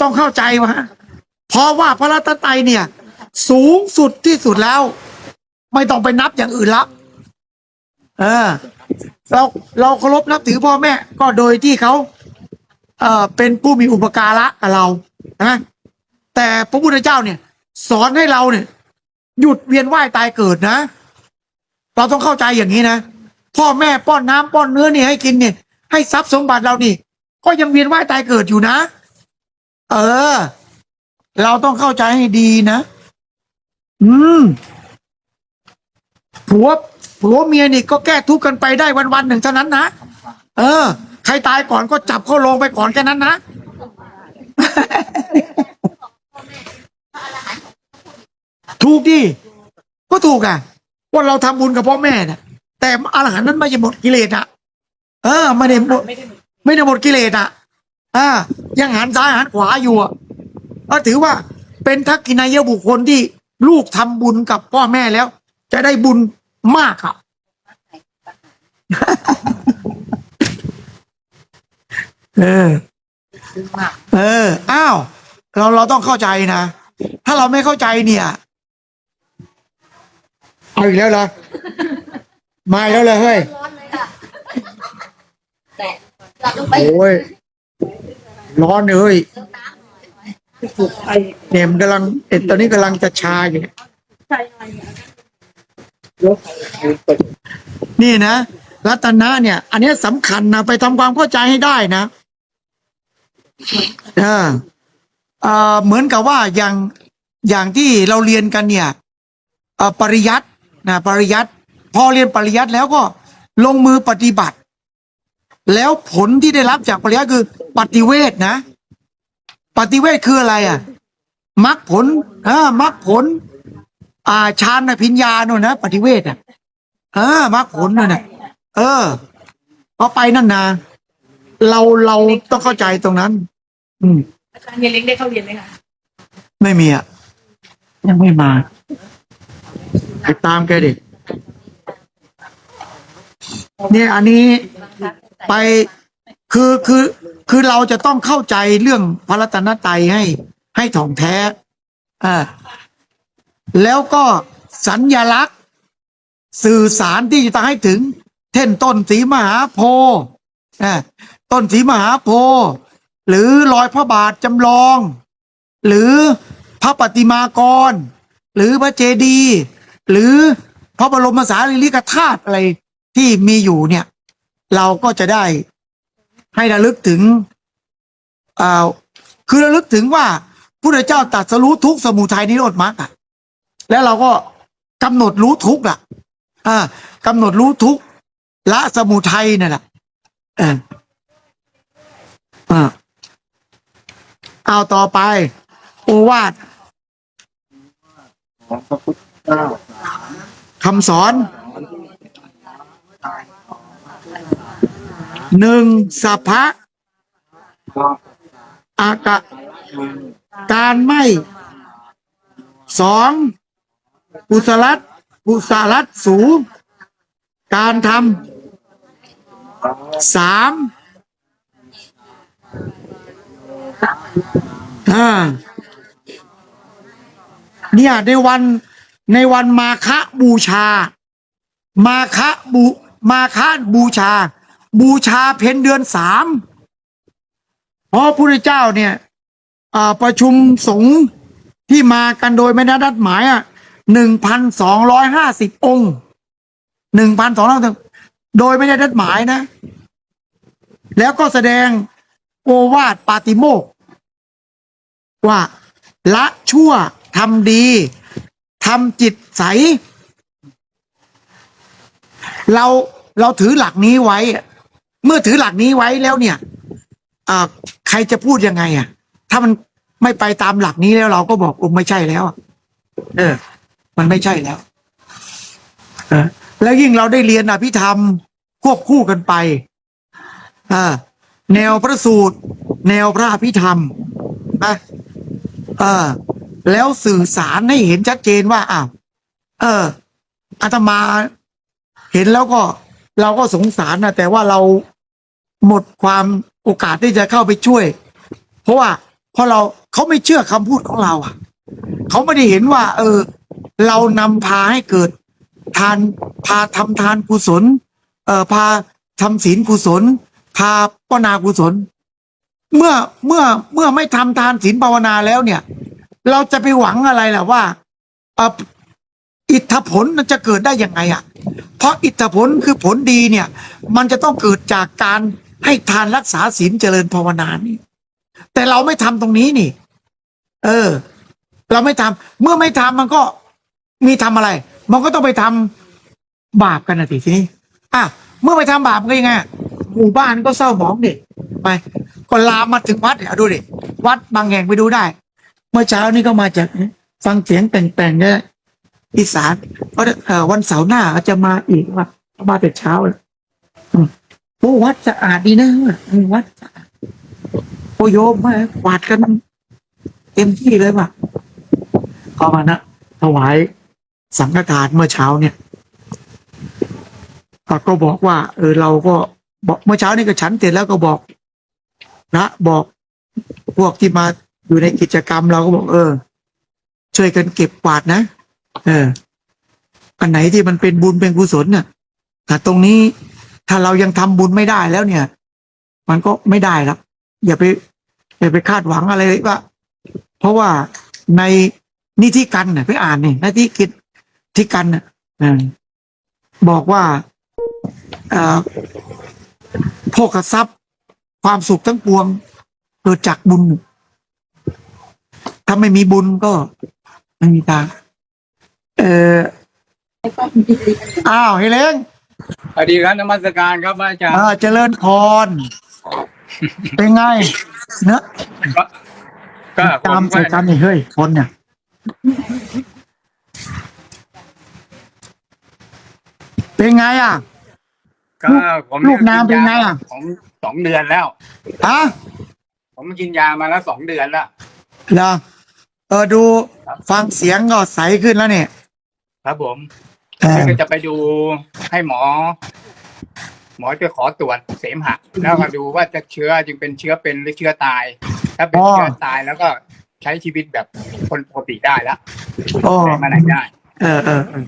ต้องเข้าใจว่าเพราะว่าพระรัตนตรัยเนี่ย สูงสุดที่สุดแล้ว ไม่ต้องไปนับอย่างอื่นละเออ เราเราเคารพนับถือพ่อแม่ ก็โดยที่เขาเอ่อเป็นผู้มีอุปการะกับเรานะแต่พระพุทธเจ้าเนี่ย สอนให้เราเนี่ย หยุดเวียนว่ายตายเกิดนะเราต้องเข้าใจอย่างนี้นะพ่อแม่ป้อนน้ำป้อนเนื้อเนี่ยให้กินเนี่ยให้ทรัพย์สมบัติเรานี่ ก็ยังเวียนว่ายตายเกิดอยู่นะ เออ เราต้องเข้าใจให้ดีนะ อืมผัวผัวเมียนี่ก็แก้ทุกข์กันไปได้วันวันหนึ่งเท่านั้นนะเออ ใครตายก่อนก็จับเข้าโรงไปก่อนแค่นั้นนะถูกดิก็ถูกอะว่าเราทำบุญกับพ่อแม่นะแต่อรหันต์นั้นไม่ใช่หมดกิเลสอะ เออไม่ได้หมดไม่ได้หมดกิเลสอะ อ่ายังหันซ้ายหันขวาอยู่อะก็ถือว่าเป็นทักกินายบุคคลที่ลูกทำบุญกับพ่อแม่แล้ว จะได้บุญมากอะเออซึ้งมากเออ อ้าว เราเราต้องเข้าใจนะ ถ้าเราไม่เข้าใจเนี่ยเอาอีกแล้วเหรอมาอีกแล้วเลยเฮ้ยร้อนเลยค่ะแต่เราต้องไปโอ้ย ร้อนเลยเฮ้เนี่ยมันกำลังเอ็ดตอนนี้กำลังจะชาอยู่นี่นี่ยรถไปนี่นะรัตนะเนี่ย อันนี้สำคัญนะไปทำความเข้าใจให้ได้นะเออเออเหมือนกับว่าอย่างอย่างที่เราเรียนกันเนี่ยปริยัตินะปริยัติพอเรียนปริยัติแล้วก็ลงมือปฏิบัติ แล้วผลที่ได้รับจากปริยัติคือ ปฏิเวทนะ ปฏิเวทคืออะไรอะมรรคผลเออมรรคผล อ่าฌานพิญญาโน่นนะปฏิเวทอะเออมรรคผลนั่นน่ะเออพอไปนั่นนาเราเราต้องเข้าใจตรงนั้น อืมอาจารย์เฮียเล้งได้เข้าเรียนไหมคะไม่มีอะยังไม่มาไปตามแกดิเนี่ยอันนี้ไปคือคือ คือเราจะต้องเข้าใจเรื่องพระรัตนตรัยให้ ให้ถ่องแท้อ่าแล้วก็สัญญลักษณ์ สื่อสารที่จะให้ถึง เช่นต้นสีมหาโพธิ์อ่าต้นสีมหาโพธิ์หรือรอยพระบาทจำลอง หรือพระปฏิมากร หรือพระเจดีย์หรือพระบรมสารีริกธาตุอะไรที่มีอยู่เนี่ย เราก็จะได้ ให้ระลึกถึงอ่าคือระลึกถึงว่าพระเจ้าตรัสรู้ทุกข์สมุทัยนิโรธมรรคอะแล้วเราก็กำหนดรู้ทุกข์อะ อ่ากำหนดรู้ทุกข์ละสมุทัยนั่นแหละเอออ่าเอาต่อไป โอวาทของพระพุทธเจ้าคำสอน หนึ่งสัพพะว่าอากะการไม่สองกุศลัตกุศลัตสู การทำสามอ่าเนี่ยในวันในวันมาฆบูชา มาฆบูมาฆบูชา บูชาเพ็ญเดือนสามเพราะพระพุทธเจ้าเนี่ยประชุมสงฆ์ที่มากันโดยไม่ได้นัดหมายอะหนึ่งพันสองร้อยห้าสิบองค์หนึ่งพันสองร้อยโดยไม่ได้นัดหมายนะ แล้วก็แสดงโอวาทปาติโมกว่าละชั่วทำดีทำจิตใส เราเราถือหลักนี้ไว้อะ เมื่อถือหลักนี้ไว้แล้วเนี่ยอใครจะพูดยังไง อะ ถ้ามันไม่ไปตามหลักนี้แล้วเราก็บอกโอ้ไม่ใช่แล้วเออ มันไม่ใช่แล้วเออแล้วยิ่งเราได้เรียนอภิธรรมควบคู่กันไปอ่าแนวพระสูตร แนวพระอภิธรรมนะเออ แล้วสื่อสารให้เห็นชัดเจนว่าอ้าวเอออาตมาเห็นแล้วก็ เราก็สงสารนะแต่ว่าเรา หมดความโอกาสที่จะเข้าไปช่วย เพราะว่าพราะเราเขาไม่เชื่อคำพูดของเราอะเขาไม่ได้เห็นว่า เออ เรานำพาให้เกิด ทานพาทำทานกุศล เอ่อพาทำศีลกุศล พาปนากุศล เมื่อเมื่อเมื่อไม่ทำทานศีลภาวนาแล้วเนี่ย เราจะไปหวังอะไรล่ะว่าเอออิทธผลมันจะเกิดได้ยังไงอะ เพราะอิทธผลคือผลดีเนี่ย มันจะต้องเกิดจากการ ให้ทานรักษาศีลเจริญภาวนานี่ แต่เราไม่ทำตรงนี้นี่ เออ เราไม่ทำเมื่อไม่ทำมันก็มีทำอะไร มันก็ต้องไปทำบาปกันนะทีนี้อะเมื่อไปทำบาปก็ยังไงหมู่บ้านก็เศร้าหมองดิไปก็ลามมาถึงวัดเนี่ยดูดิวัดบางแห่งไปดูได้ เมื่อเช้านี่ก็มาจากฟังเสียงแต่งๆเนี่ยอีสานเพราะวันเสาร์หน้าจะมาอีกว่ามาแต่เช้าเลย โอ้วัดสะอาดดีนะวัดสะอาดโอ้โยมมากวาดกัน เต็มที่เลยว่ะก็มานะถวายสังฆทานเมื่อเช้าเนี่ยก็ก็บอกว่า เออเราก็บอกเมื่อเช้านี่ก็ฉันเสร็จแล้วก็บอกนะบอกพวกที่มาอยู่ในกิจกรรมเราก็บอก เออ ช่วยกันเก็บกวาดนะ เออ อันไหนที่มันเป็นบุญเป็นกุศลเนี่ยแต่ตรงนี้ ถ้าเรายังทำบุญไม่ได้แล้วเนี่ย มันก็ไม่ได้แล้วอย่าไปอย่าไปคาดหวังอะไรว่า เพราะว่าในนิธิกันเนี่ยไปอ่านนี่นิธิกิจที่กันน่ะเออบอกว่าเอ่อโภคทรัพย์ ความสุขทั้งปวงเกิดจากบุญ ถ้าไม่มีบุญก็ไม่มีทางเอออ้าวเฮเลง สวัสดีครับนมัสการครับอาจารย์เออเจริญพรเป็นไง เนอะก็ผตามมก็ใส่กันนี่เฮ้ยคนเนี่ยเป็นไงอะก็ผมลูกน้ำเป็นไงอะของสองเดือนแล้วฮะผมกินยามาแล้วสองเดือนแล้วเหรอเออดูฟังเสียงก็ใสขึ้นแล้วเนี่ย ครับผม เออก็จะไปดูให้หมอ หมอจะขอตรวจเสมหะแล้วก็ดูว่าจะเชื้อจึงเป็นเชื้อเป็นหรือเชื้อตาย ถ้าเป็นเชื้อตายแล้วก็ใช้ชีวิตแบบคนปกติได้แล้วโอ้ไปมาไหนได้เออเออเออ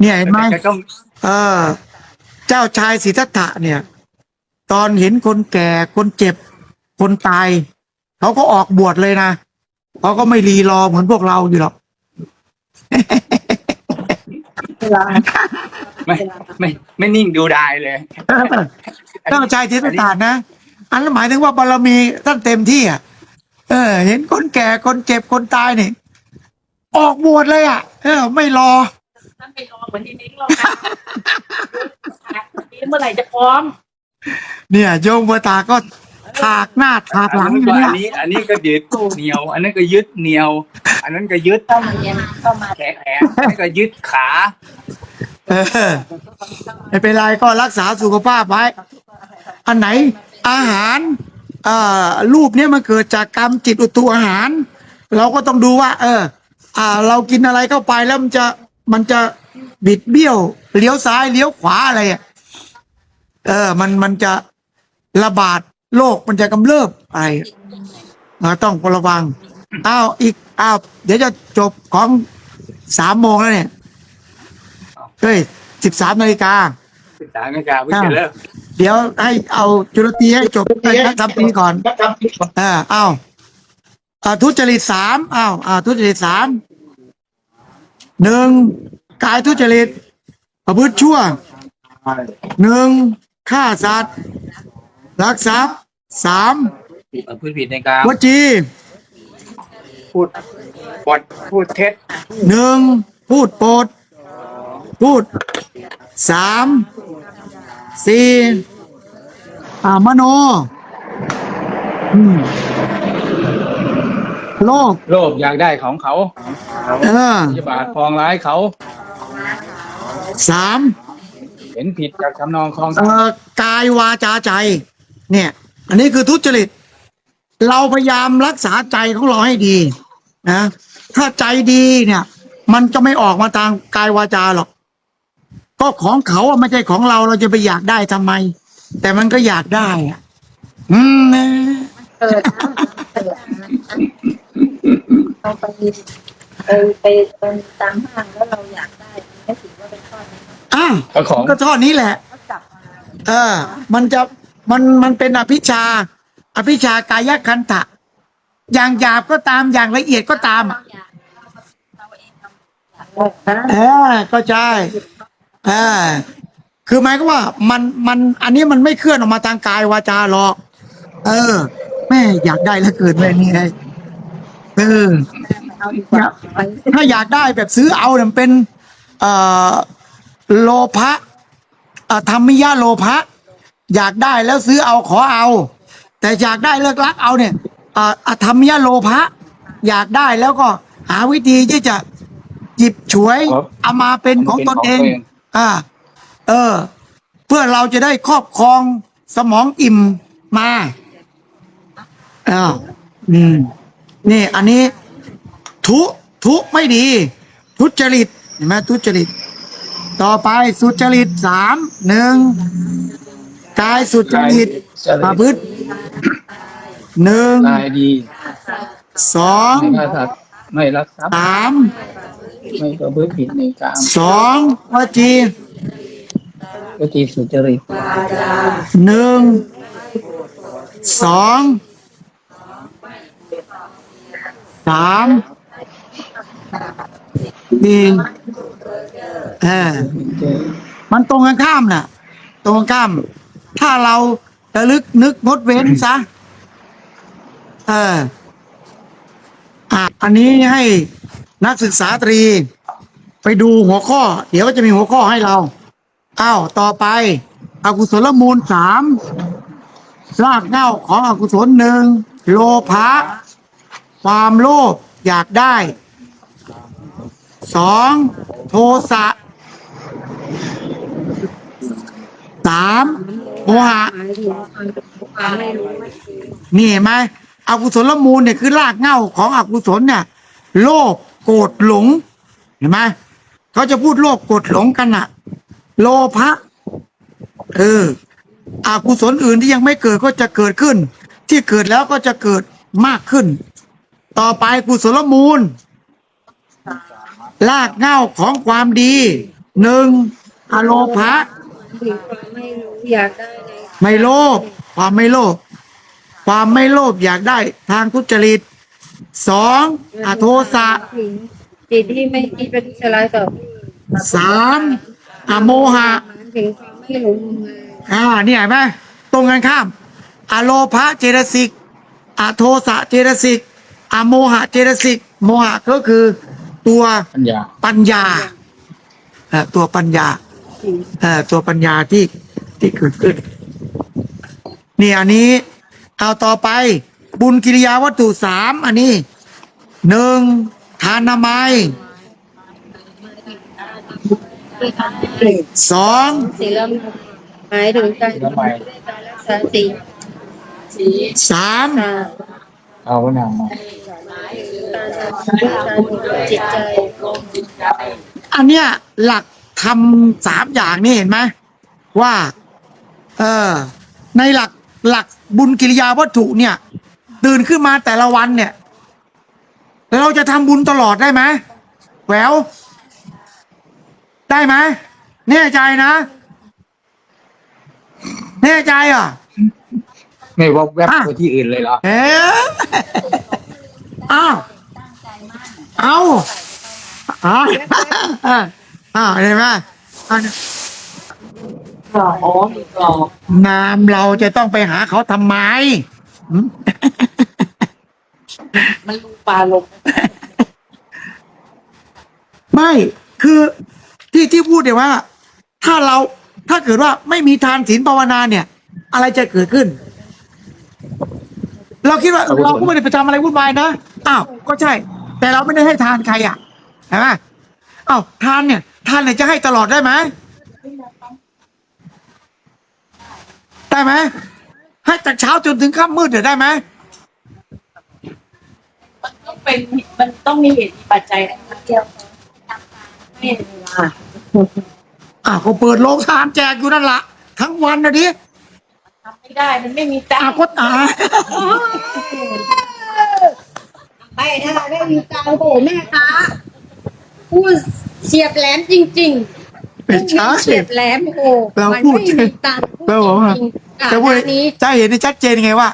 เนี่ยเห็นไหมแต่จะต้องเออ เจ้าชายสิทธัตถะเนี่ย ตอนเห็นคนแก่คนเจ็บ คนตาย เขาก็ออกบวชเลยนะเขาก็ไม่รีรอเหมือนพวกเราอยู่หรอก ไม่ไม่ไม่นิ่งดูได้เลยเจ้าชายสิทธัตถะนะ อันนั้นหมายถึงว่าบารมีท่านเต็มที่อะเออ เห็นคนแก่คนเจ็บคนตายนี่ ออกบวชเลยอะ เออ ไม่รอท่านไปรอเหมือนที่นิ้งเราค่ะเมื่อไหร่จะพร้อม เนี่ยโยมบัวตาก็ ถากหน้าถากหลังอยู่อัเนี่ยนนี้ อันนี้ก็ยึดเหนียว อันนั้นก็ยึดเหนียว อันนั้นก็ยึดเข้ามาเรียนเข้ามาแขนแขนอันนี้ก็ยึดขาเออไม่เป็นไรก็รักษาสุขภาพไว้ อันไหนอาหารเอ่อรูปเนี้ยมันเกิดจากกรรมจิตอุตุอาหาร เราก็ต้องดูว่า เออ อ่า เรากินอะไรเข้าไปแล้วมันจะมันจะบิดเบี้ยวเลี้ยวซ้ายเลี้ยวขวาอะไรอะเออ มันมันจะระบาด โรคมันจะกำเริบอะไรเราต้องระวังอ้าวอีกอ้าวเดี๋ยวจะจบของสามโมงแล้วเนี่ยเฮ้ยสิบสามนาฬิกาศึกษาเงินกาวิจะเลิกเดี๋ยวให้เอาจุลตรีให้จบไปทำปีก่อนเออเอาเอาทุจริตสามเอาเอาทุจริตสามหนึ่งกายทุจริตประพฤติชั่วหนึ่งฆ่าสัตว์ ลักทรัพย์สามพูดผิดในการวจีพูดบทพูดเท็จหนึ่งพูดโปด พูดสามสี่อ่ามโนอืมโลภโลภอยากได้ของเขาเออพยาบาทปองร้ายเขาสามเห็นผิดจากทำนองคลองเอ่อกายวาจาใจ เนี่ย อันนี้คือทุจริต เราพยายามรักษาใจของเราให้ดีนะถ้าใจดีเนี่ย มันจะไม่ออกมาทางกายวาจาหรอก ก็ของเขาอะไม่ใช่ของเราเราจะไปอยากได้ทำไม แต่มันก็อยากได้อะอืมนะเกิดนะเกิดนะเราไปไปไปตามห้างแล้วเราอยากได้ไม่ถือว่าเป็นข้อนี้อ้าวเอาของก็ท่อนี้แหละ ก็กลับมา เออ มันจะ มันมันเป็นอภิชา อภิชากายคันตะ อย่างหยาบก็ตามอย่างละเอียดก็ตามเอยากเอเราอยากได้เออก็ใช่เออคือหมายก็ว่า มันมันอันนี้มันไม่เคลื่อนออกมาทางกายวาจาหรอก เออ แม่อยากได้แล้วเกินแม่นี่ไงเออถ้าอยากได้แบบซื้อเอาเนี่ยเป็น เอ่อโลภะธรรมิยะโลภะ อยากได้แล้วซื้อเอาขอเอา แต่อยากได้เลิกลักเอาเนี่ยเอ่ออธรรมิยะโลภะอยากได้แล้วก็หาวิธีที่จะหยิบฉวยครับเอามาเป็นของตนเองเป็นของตัวเอง อ่า เออ เพื่อเราจะได้ครอบครองสมองอิ่มมาอ้าวอืมนี่ อันนี้ ทุทุไม่ดี ทุจริตเห็นไหมทุจริต ต่อไปสุจริตสามหนึ่ง กายสุจริตกายสุจริตประพฤติหนึ่งนายดีสองไม่ฆ่าสัตว์ไม่รักทรัพย์สามไม่ประพฤติผิดในกามสองวจีวจีสุจริตหนึ่งสองสามสี่เออมันตรงกันข้ามน่ะ ตรงกันข้าม ถ้าเราระลึกนึกงดเว้นซะเอออะอันนี้ให้นักศึกษาตรี ไปดูหัวข้อ เดี๋ยวก็จะมีหัวข้อให้เราอ้าวต่อไปอกุศลมูลสามรากเหง้าของอกุศลหนึ่งโลภะความโลภอยากได้สองโทสะ สามโมหะนี่เห็นไหมอกุศลมูลเนี่ยคือรากเหง้าของอกุศลเนี่ย โลภโกรธหลง เห็นไหมเขาจะพูดโลภโกรธหลงกันอะโลภะเอออกุศลอื่นที่ยังไม่เกิดก็จะเกิดขึ้น ที่เกิดแล้วก็จะเกิดมากขึ้น ต่อไปกุศลมูลรากเหง้าของความดีหนึ่งอโลภะ ถึงความไม่รู้อยากได้ในไม่โลภความไม่โลภความไม่โลภอยากได้ทางทุจริตสองอโทสะถึงจิตที่ไม่คิดเป็นสลายต่อสามอโมหะ หมายถึงความไม่หลงงมงาย อ่านี่เห็นไหมตรงกันข้าม อโลภะเจตสิกอโทสะเจตสิกอโมหะเจตสิกโมหะก็คือตัวปัญญา ปัญญาเอ่อตัวปัญญาเอ่อ ตัวปัญญาที่ที่เกิดขึ้น นี่อันนี้ เอาต่อไป บุญกิริยาวัตถุสามอันนี้หนึ่งทานนามัยสองศีลหมายถึงการทำไมรักษาศีลสามตาเอาหนามาการทำด้วยการฝึกจิตใจ อันเนี้ยหลัก ทำสามอย่างนี่เห็นไหมว่า เออ ในหลักหลักบุญกิริยาวัตถุเนี่ย ตื่นขึ้นมาแต่ละวันเนี่ย เราจะทำบุญตลอดได้ไหมแหววได้ไหมแน่ใจนะ แน่ใจเหรอะ ไม่ว่าแวบอะไปที่อื่นเลยเหรอเอ๊ะอ้าวเอาอ้าว อ้าวเห็นไหมอ้าวอ๋อมีกรอบนามเราจะต้องไปหาเขาทำไมหืมมันรูปลาลงไม่คือที่ที่พูดเนี่ยว่า ถ้าเราถ้าเกิดว่าไม่มีทานศีลภาวนาเนี่ย อะไรจะเกิดขึ้น เราคิดว่าอกุศล เราก็ไม่ได้ไปทำอะไรวุ่นวายนะอ้าวก็ใช่ แต่เราไม่ได้ให้ทานใครอะเห็นไหมอ้าวทานเนี่ย ทานเนี่ยจะให้ตลอดได้ไหมได้ไหมให้จากเช้าจนถึงค่ำมืดเดี๋ยวได้ไหมมันต้องเป็นมันต้องมีเหตุมีปัจจัยนะคะเกี่ยวไม่เวลาอ้าวก็เปิดโรงทานแจกอยู่นั่นละทั้งวันนะดิทำไม่ได้มันไม่มีตังอ้าวค์ก็ตายไปอะได้ยินตาโอ้โหแม่ค้าพูด เสียบแหลมจริงๆเป็นช้าเสียบแหลมโอ้โหเรามันพูดไม่มีตังค์พูดเราบอกว่าจริงๆอะจะพูดร้านนี้ จะเห็นได้ชัดเจนไงว่า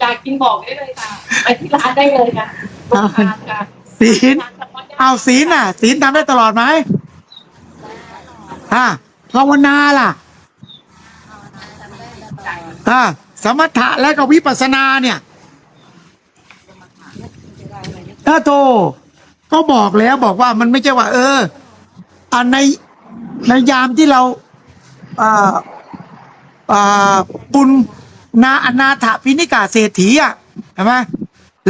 อยากกินบอกได้เลยค่ะไปที่ร้านได้เลยค่ะโรงทานค่ะศีลทานเฉพาะญาติเอาศีลน่ะ ศีลทำได้ตลอดไหมอ่าภาวนาล่ะอ่าสมถะและก็วิปัสสนาเนี่ย ถ้าโตก็บอกแล้วบอกว่ามันไม่ใช่ว่า เอออันในในยามที่เราอ่าอ่าปุณนาอนาถปิณิกาเศรษฐีอะใช่ไหม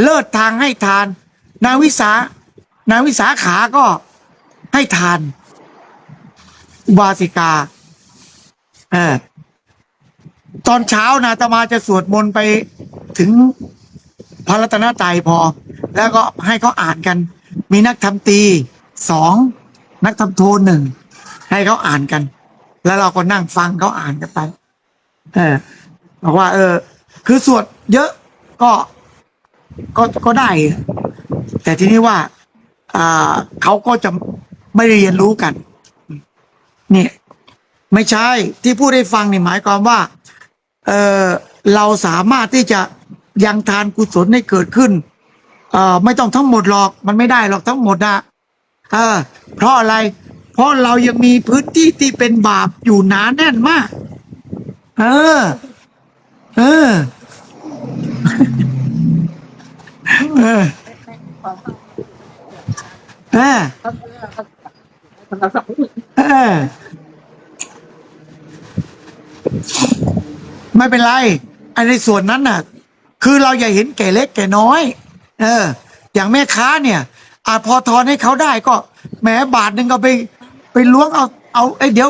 เลิศทางให้ทาน นาวิสานางวิสาขาก็ให้ทาน อุบาสิกาเออตอนเช้านะอาตมาจะสวดมนต์ไปถึงพระรัตนตรัยพอ แล้วก็ให้เขาอ่านกัน มีนักทำตีสองนักทำโทหนึ่งให้เขาอ่านกัน แล้วเราก็นั่งฟังเขาอ่านกันไปเออบอกว่า เออ คือสวดเยอะก็ก็ก็ได้ แต่ทีนี้ว่าอ่าเขาก็จะไม่ได้เรียนรู้กันเนี่ยไม่ใช่ที่พูดให้ฟังนี่หมายความว่า เออเราสามารถที่จะยังทานกุศลให้เกิดขึ้น เอ่อไม่ต้องทั้งหมดหรอกมันไม่ได้หรอกทั้งหมดนะเออ เพราะอะไร เพราะเรายังมีพื้นที่ที่เป็นบาปอยู่หนาแน่นมาก เออ เออ เออเออเออไม่เป็นไรไอันในส่วนนั้นน่ะ คือเราอย่าเห็นแก่เล็กแก่น้อย เออ อย่างแม่ค้าเนี่ย อาจพอทอนให้เขาได้ก็แหมบาทหนึ่งก็ไปไปล้วงเอาเอาไอ้ยเดี๋ยว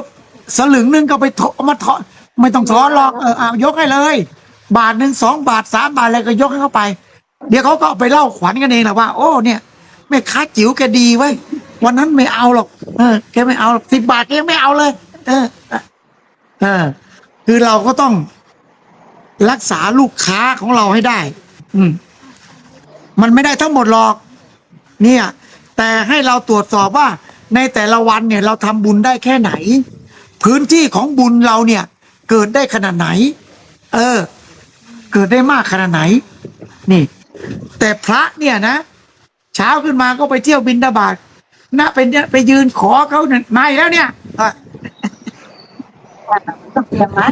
สลึงหนึ่งก็ไปทอมาทอนไม่ต้องทอนหรอกเออเอายกให้เลย บาทหนึ่งสองบาทสามบาทอะไรก็ยกให้เขาไป เดี๋ยวเขาก็เอาไปเล่าขวัญกันเองแหละว่า โอ้เนี่ยแม่ค้าจิ๋วแกดีไว้ยวันนั้นไม่เอาหรอกเออแกไม่เอาสิบบาทแกยังไม่เอาเลย เออเออคือเราก็ต้องรักษาลูกค้าของเราให้ได้ อืม มันไม่ได้ทั้งหมดหรอก เนี่ย แต่ให้เราตรวจสอบว่า ในแต่ละวันเนี่ยเราทำบุญได้แค่ไหน พื้นที่ของบุญเราเนี่ย เกิดได้ขนาดไหน เออ เกิดได้มากขนาดไหน นี่ แต่พระเนี่ยนะ เช้าขึ้นมาก็ไปเที่ยวบินดาบาตนะเป็นไปยืนขอเขาเนี่ยมาอีกแล้วเนี่ยอะต้องเตรียมไว้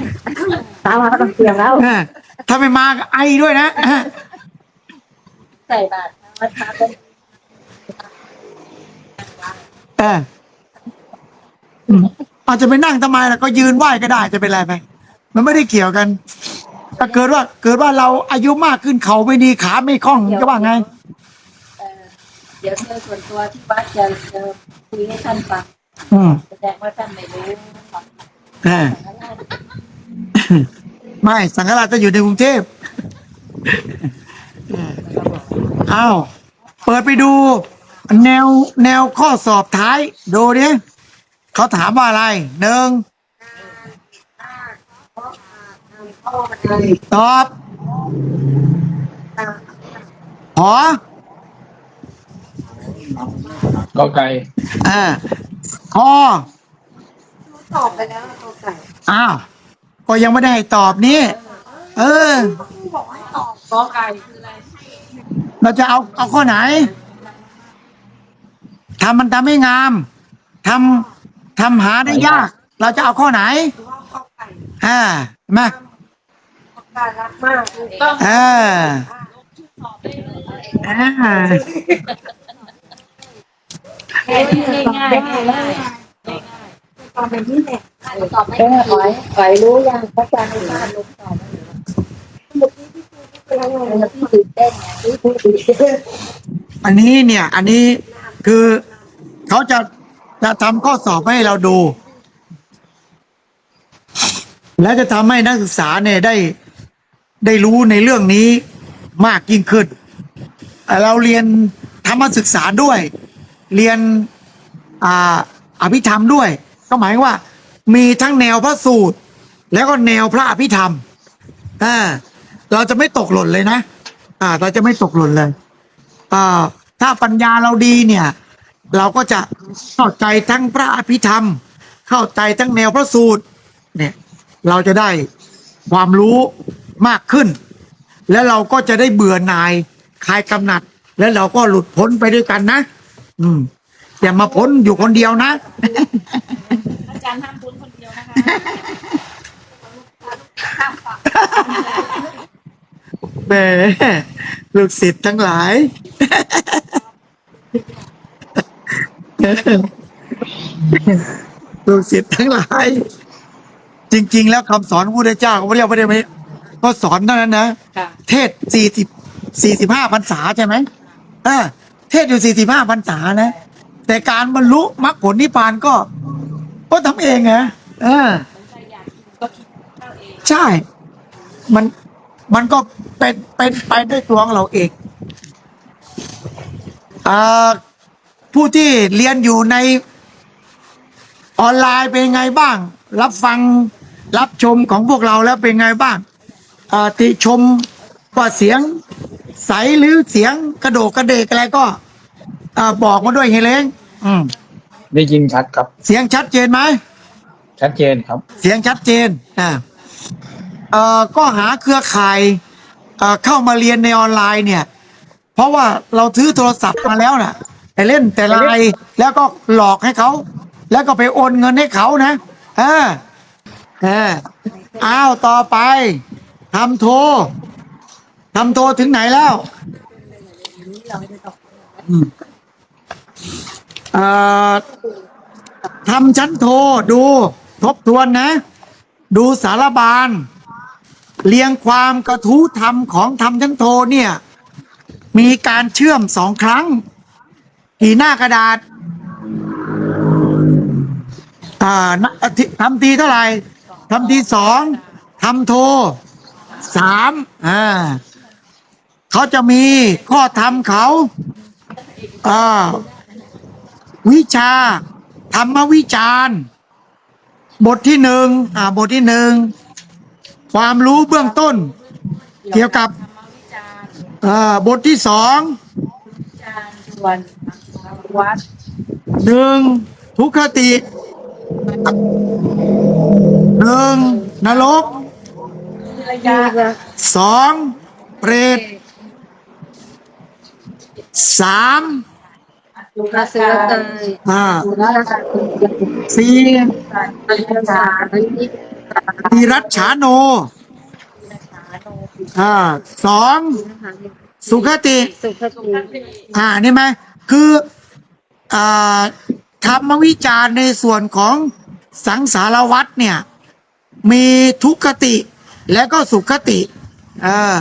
ตามมาก็ต้องเตรียมแล้ว เออถ้าไม่มาก็ไอด้วยนะเออ ใส่บาตรมาทำเป็นเอออืมอาจจะไปนั่งทำไมล่ะก็ยืนไหว้ก็ได้จะเป็นไรไปมันไม่ได้เกี่ยวกัน ถ้าเกิดว่าเกิดว่าเราอายุมากขึ้นเขาไม่ดีขาไม่คล่องจะว่าไง เอ่อเดี๋ยวเธอส่วนตัวที่วัดจะจะคุยให้ท่านฟังอืมแสดงว่าท่านไม่รู้เออไม่สังฆราชจะอยู่ในกรุงเทพเอออ้าว เปิดไปดู แนวแนวข้อสอบท้าย ดูดิเขาถามว่าอะไรหนึ่งตอบหอก็ไกลเออคอตอบไปแล้วตัวไก่อ้าว ก็ยังไม่ได้ให้ตอบนี่ เออกอไก่คืออะไร เราจะเอาเอาข้อไหนทำมันทำให้งามทำทำหาได้ยาก เราจะเอาข้อไหนว่าข้อไก่อ่าเห็นไหมข้อไก่รักมากเลยต้องเออสอบได้เลยอ่าง่ายง่ายง่ายง่ายตอนเป็นที่เนี่ยตอบไม่ได้ขอยขอยรู้ยังพระอาจารย์ไม่ทราบลงตอบไม่รู้แล้วพี่ตื่นเต้นไงพี่พูด ตื่นเต้นอันนี้เนี่ย อันนี้คือเขาจะจะทำข้อสอบให้เราดู และจะทำให้นักศึกษาเนี่ยได้ได้รู้ในเรื่องนี้มากยิ่งขึ้นเอ่อเราเรียนธรรมศึกษาด้วย เรียนอ่าอภิธรรมด้วย ก็หมายว่า มีทั้งแนวพระสูตร แล้วก็แนวพระอภิธรรมอ่า เราจะไม่ตกหล่นเลยนะอ่า เราจะไม่ตกหล่นเลยอ่าถ้าปัญญาเราดีเนี่ย เราก็จะเข้าใจทั้งพระอภิธรรม เข้าใจทั้งแนวพระสูตร เนี่ย เราจะได้ความรู้มากขึ้น แล้วเราก็จะได้เบื่อหน่ายคลายกำหนัด แล้วเราก็หลุดพ้นไปด้วยกันนะ อืมอย่ามาพ้นอยู่คนเดียวนะ อาจารย์ห้ามพ้นคนเดียวนะคะ แหมลูกศิษย์ทั้งหลาย ลูกศิษย์ทั้งหลาย จริง ๆ แล้วคำสอนพระพุทธเจ้าก็เรียกว่าได้ไหมก็สอนเท่านั้นนะ ค่ะเทศสี่สิบสี่สิบห้าพรรษาใช่ไหมเออเทศอยู่สี่สิบห้าพรรษานะ แต่การบรรลุมรรคผลนิพพานก็ ก็ทำเองไงเออใครอยากกินก็คิดเข้าเอง ใช่ มัน มันก็เป็นเป็นไปด้วยตัวของเราเองอาผู้ที่เรียนอยู่ในออนไลน์เป็นไงบ้าง รับฟังรับชมของพวกเราแล้วเป็นไงบ้างอ่าติชมว่าเสียงใสหรือเสียงกระโดกกระเดกอะไรก็อ่าบอกมาด้วยเฮเลงอืมได้ยินชัดครับ เสียงชัดเจนไหมชัดเจนครับ เสียงชัดเจนอ่า เอ่อก็หาเครือข่ายเอ่อเข้ามาเรียนในออนไลน์เนี่ย เพราะว่าเราซื้อโทรศัพท์มาแล้วน่ะไปเล่นแต่ไลน์แล้วก็หลอกให้เขา แล้วก็ไปโอนเงินให้เขานะเออเอออ้าวต่อไปทำโทรทำโทรถึงไหนแล้วอืมเอ่อทำชั้นโทรดูทบทวนนะ ดูสารบาน เรียงความกระทู้ธรรมของธรรมชั้นโทเนี่ย มีการเชื่อมสองครั้ง กี่หน้ากระดาษอ่าทิทำทีเท่าไหร่ทำทีสองทำโทสามอ่าเขาจะมีข้อธรรมเขาอ่าวิชา ธรรมวิจารณบทที่หนึ่งอ่าบทที่หนึ่ง ความรู้เบื้องต้น เกี่ยวกับธรรมวิจารณ์อ่าบทที่สองวิจารณ์ส่วนวัดหนึ่งทุกขติหนึ่งนรกระยะสองเปรตสามสุ รกายอ่าสี่ปัญญาติรัชฉาโน อ่าสองสุขติ สุขติอ่านี่ไหมคืออ่าธรรมวิจารณ์ในส่วนของสังสารวัตรเนี่ย มีทุกขติและก็สุขติอ่า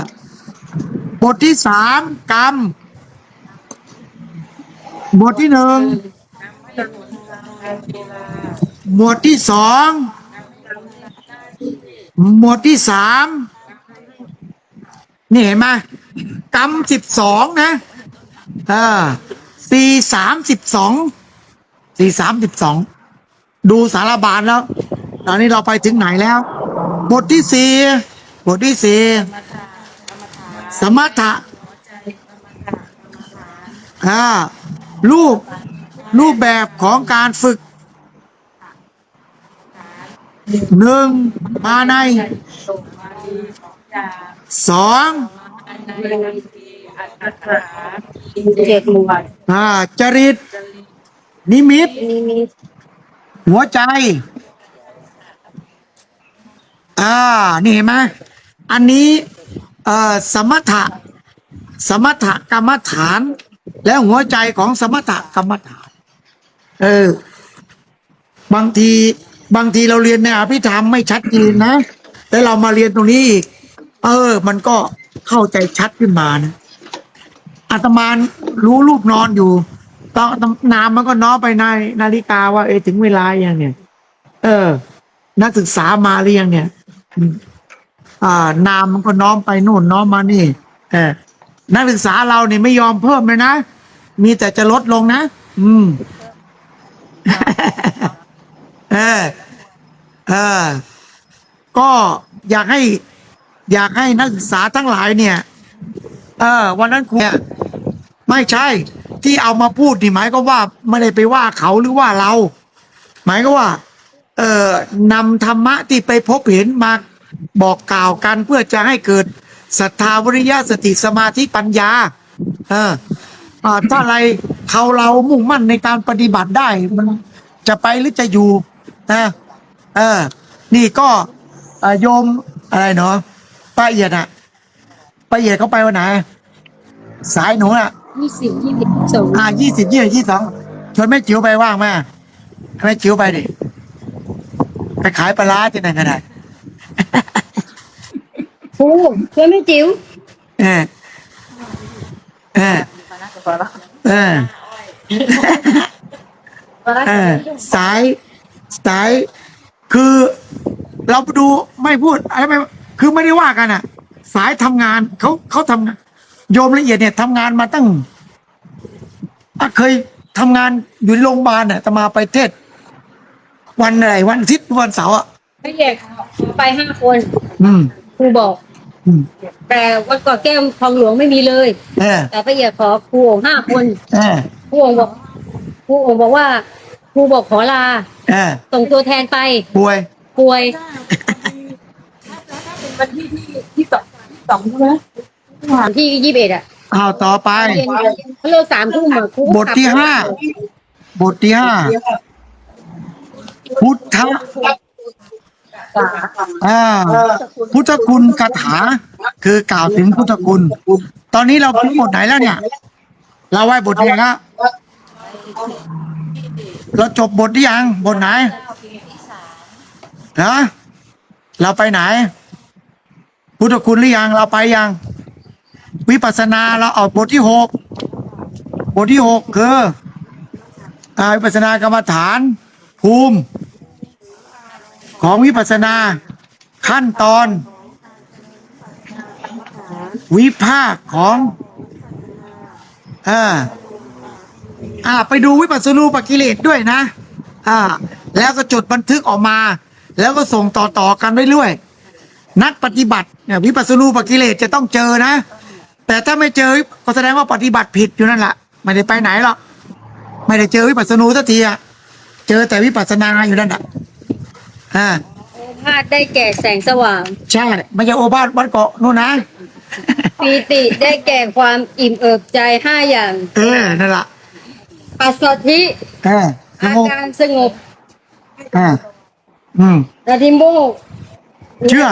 บทที่สามกรรม บทที่หนึ่งหมวดที่สอง หมวดที่สามนี่เห็นไหมกรรมสิบสองนะอ่าสี่สามสิบสองสี่สามสิบสองดูสารบานแล้ว ตอนนี้เราไปถึงไหนแล้ว บทที่สี่บทที่สี่สมถะอ่ารูปรูปแบบของการฝึก หนึ่งมาในสององในอาเจ็ดหมวดอ่าจริต นิมิต หัวใจ อ่า นี่เห็นไหมอันนี้เอสมถะ สมถกรรมฐาน และหัวใจของสมถกรรมฐาน เออ บางที บางทีเราเรียนในอภิธรรมไม่ชัดเจนนะ แต่เรามาเรียนตรงนี้อีก เออ มันก็เข้าใจชัดขึ้นมานะอาตมารู้รูปนอนอยู่ตอนนามมันก็น้อมไปในนาฬิกาว่า เอะถึงเวลาอย่างเนี่ย เออ นักศึกษามาหรือยังเนี่ยอืมอ่า นามมันก็น้อมไปนู่นน้อมมานี่เออนักศึกษาเราเนี่ยไม่ยอมเพิ่มเลยนะ มีแต่จะลดลงนะ อืม เออเออก็อยากให้ อยากให้นักศึกษาทั้งหลายเนี่ย เออ วันนั้นครูเนี่ยไม่ใช่ ที่เอามาพูดนี่หมายก็ว่าไม่ได้ไปว่าเขาหรือว่าเรา หมายก็ว่า เอ่อนำธรรมะที่ไปพบเห็นมาบอกกล่าวกันเพื่อจะให้เกิดศรัทธาวิริยะสติสมาธิปัญญา เอออ่าถ้าอะไรเขาเรามุ่งมั่นในการปฏิบัติได้มันจะไปหรือจะอยู่ นะเออ นี่ก็เอ่อโยมอะไรเนาะป้าเอียดอะป้าเอียดเขาไปวันไหนสายหนูอะยี่สิบยี่สิบสองอ่ายี่สิบยี่สิบยี่สองชวนแม่จิ๋วไปว่างไหมแม่จิ๋วไปดิไปขายปลาร้าที่ไหนก็ได้ครูเพื่อนไม่จิ๋วเออเออเออเออสาย สาย คือเราดูไม่พูดอะไรไม่คือไม่ได้ว่ากันอะ สายทำงานเขาเขาทำงานโยมละเอียดเนี่ยทำงานมาตั้งอะเคยทำงานอยู่ในโรงพยาบาลเนี่ยแต่มาไปเทศ วันอะไรวันอาทิตย์วันเสาร์อะไม่แยกไปห้าคน อืมครูบอกอืมแต่วันก่อนแก้มทองหลวงไม่มีเลยเออแต่ป้าเอียดขอครูโอ่งห้าคนเออครูโอ่งบอกครูโอ่งบอกว่า ครูบอกขอลาเออส่งตัวแทนไป ป่วย ป่วยวันที่ที่ที่สองที่สองใช่ไหมวันที่ยี่สิบเอ็ดอะอ้าวต่อไปเย็นเขาเลิกสามทุ่มอะครูบทที่ห้า บทที่ห้า พุทธะอ่า พุทธคุณคาถา คือกล่าวถึงพุทธคุณ ตอนนี้เราถึงบทไหนแล้วเนี่ย เราไว้บทที่ไหนละ เราจบบทที่ยังบทไหนฮะเราไปไหน พุทธคุณหรือยังเราไปยัง วิปัสสนาเราเอาบทที่หกบทที่หกคืออาวิปัสสนากรรมฐาน ภูมิ ของวิปัสสนาขั้นตอน วิภาคของอ่า อ่า ไปดูวิปัสสนูปกิเลสด้วยนะ อ่า แล้วก็จดบันทึกออกมา แล้วก็ส่งต่อๆกันไปเรื่อยนักปฏิบัติเนี่ยวิปัสสนูปกิเลสจะต้องเจอนะ แต่ถ้าไม่เจอก็แสดงว่าปฏิบัติผิดอยู่นั่นแหละไม่ได้ไปไหนหรอกไม่ได้เจอวิปัสสนูสักทีอะเจอแต่วิปัสสนาอยู่นั่นแหละอ่าโอภาสได้แก่แสงสว่าง ใช่ไม่ใช่โอภาสวัดเกาะนู่นนะปีติได้แก่ความอิ่มเอิบใจห้าอย่าง เออนั่นแหละ ปัสสธิเออสอางบการสงบอ่าอืม ระดิโมกเชื่อ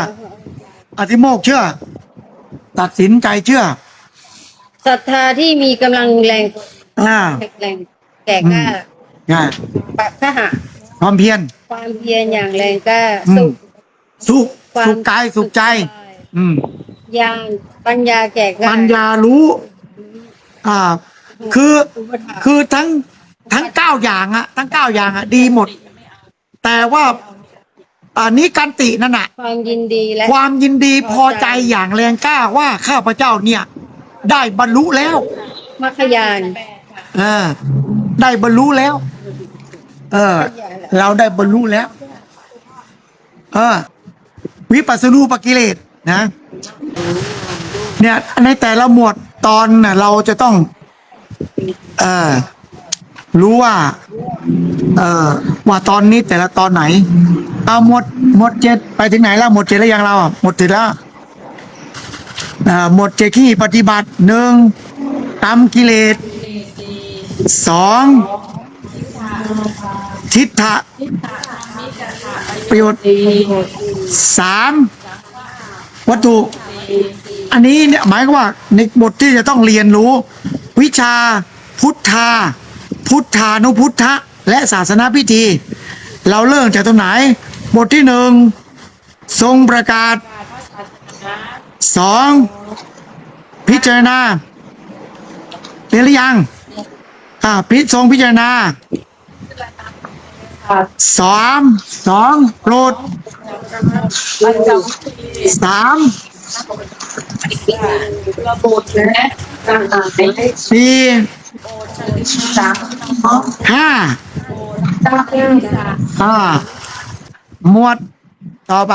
อธิโมกข์เชื่อ ตัดสินใจเชื่อ ศรัทธาที่มีกำลังแรงอ่าแรงแก่กล้าอ่าปัสหะความเพียร ความเพียรอย่างแรงกล้าอืม สุข สุขความ สุขกายสุขใจสบายอืมญาณปัญญาแก่กล้าปัญญารู้ อ่า คือคือทั้งทั้งเก้าอย่างอะทั้งเก้าอย่างอะดีหมด แต่ว่าอันนี้กันตินั่นน่ะความยินดีและความยินดีพอใจอย่างแรงกล้าว่าข้าพเจ้าเนี่ย ได้บรรลุแล้วมัคคยานเออได้บรรลุแล้ว เออ เราได้บรรลุแล้ว เออ วิปัสสนูปกิเลสนะ เนี่ยในแต่ละหมวดตอนน่ะเราจะต้อง เออรู้ว่า เออว่าตอนนี้แต่ละตอนไหน เอาหมดหมดเจ็ดไปถึงไหนแล้วหมดเจ็ดแล้วยังเราอะหมดเจ็ดแล้วอ่าหมดเจ็ดที่ปฏิบัติหนึ่งตามกิเลสสองทิฏฐะประโยชน์สามวัตถุ อันนี้เนี่ยหมายความว่าในบทที่จะต้องเรียนรู้ วิชา พุทธา พุทธานุพุทธะ และศาสนาพิธี เราเริ่มจากตรงไหน บทที่หนึ่งทรงประกาศสองพิจารณาเรียนหรือยังอ่าพิทรงพิจารณาสามสองโปรดสาม ระบุและต่างๆในสี่สามห้าเจ้าเรื่องห้าหมวดต่อไป